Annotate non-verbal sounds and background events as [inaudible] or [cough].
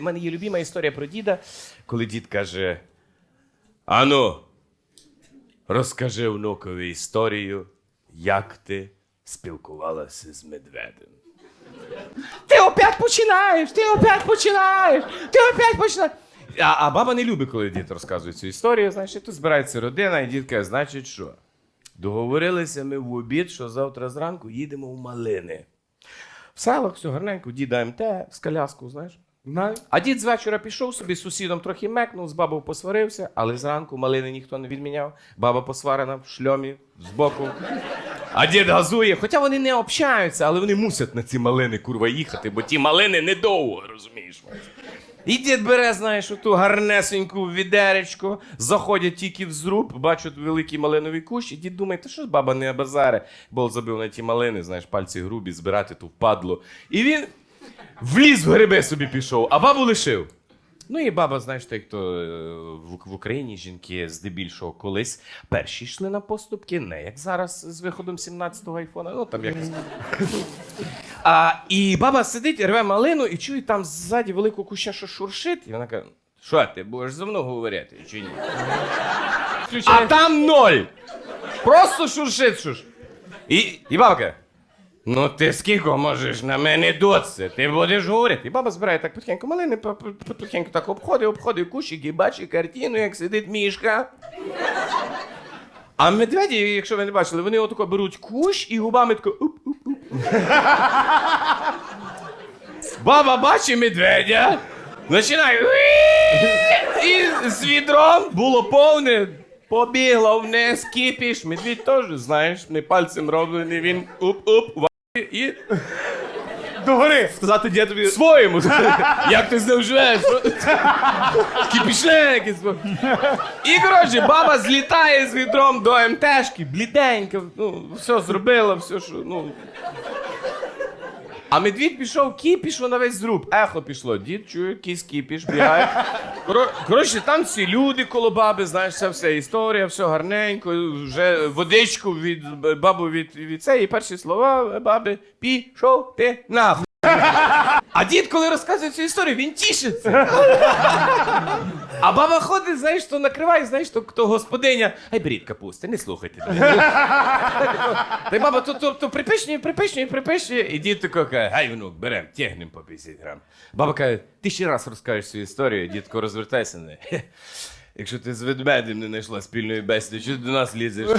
У мене є любима історія про діда, коли дід каже: Ану, розкажи внукові історію, як ти спілкувалася з медведем. Ти опять починаєш, ти опять починаєш, ти опять починаєш. А, а баба не любить, коли дід розказує цю історію. Знаєш, і тут збирається родина, і дід каже, значить що? Договорилися ми в обід, що завтра зранку їдемо в малини. В селах все гарненько, діда МТ з коляску, знаєш. Знаю. А дід з вечора пішов собі з сусідом трохи мекнув, з бабою посварився, але зранку малини ніхто не відміняв. Баба посварена в шльомі збоку. А дід газує, хоча вони не общаються, але вони мусять на ці малини курва їхати, бо ті малини недовго, розумієш. І дід бере, знаєш, оту гарнесеньку відеречко, заходять тільки в зруб, бачать великий малиновий кущ, і дід думає, та що ж баба не базаре, бо забив на ті малини, знаєш, пальці грубі, збирати ту впадло. І він вліз в гриби собі пішов, а бабу лишив. Ну і баба, знаєш, так то е, в, в Україні жінки здебільшого колись перші йшли на поступки, не як зараз з виходом 17-го айфона. Ну там якось. А, і баба сидить, рве малину і чує там ззаді велику куща, що шуршить. І вона каже: що ти будеш зі мною говорити чи ні? А там ноль! Просто шуршить шуш. І, і баба каже, Ну, ти скільки можеш на мене доце? Ти будеш говорити. І баба збирає так потихеньку малини, по- по- по- потихеньку так обходить, обходить кущик і бачить картину, як сидить мішка. А медведі, якщо ви не бачили, вони отако беруть кущ і губами тако. уп-уп-уп. Баба бачить медведя, починає. І з відром було повне. Побігла вниз, кипіш. Медвідь теж, знаєш, не пальцем роблений, він уп-уп, і Догори! Сказати дідові. своєму. [laughs] Як ти з ним живеш? І коротше, баба злітає з відром до МТшки, бліденька, ну, все зробила, все, що, ну. А медвідь пішов кіпіш на весь зруб. Ехо пішло. Дід чує, якийсь кіпіш, бігає. Коро- Коротше, там всі люди коло баби, знаєш, це вся історія, все гарненько, вже водичку від бабу від, від і перші слова баби пішов ти нахуй. А дід, коли розказує цю історію, він тішиться. А баба ходить, знаєш, то накриває, знаєш, то, то господиня. Ай, беріть капусти, не слухайте. [laughs] Та й баба то, то, то припишнює, припишнює, припишнює. І дід тако каже, гай, внук, берем, тягнем по 50 грам. Баба каже, ти ще раз розкажеш цю історію, дід тако розвертайся на. неї. Якщо ти з ведмедем не знайшла спільної бесіди, ти до нас лізеш? [laughs]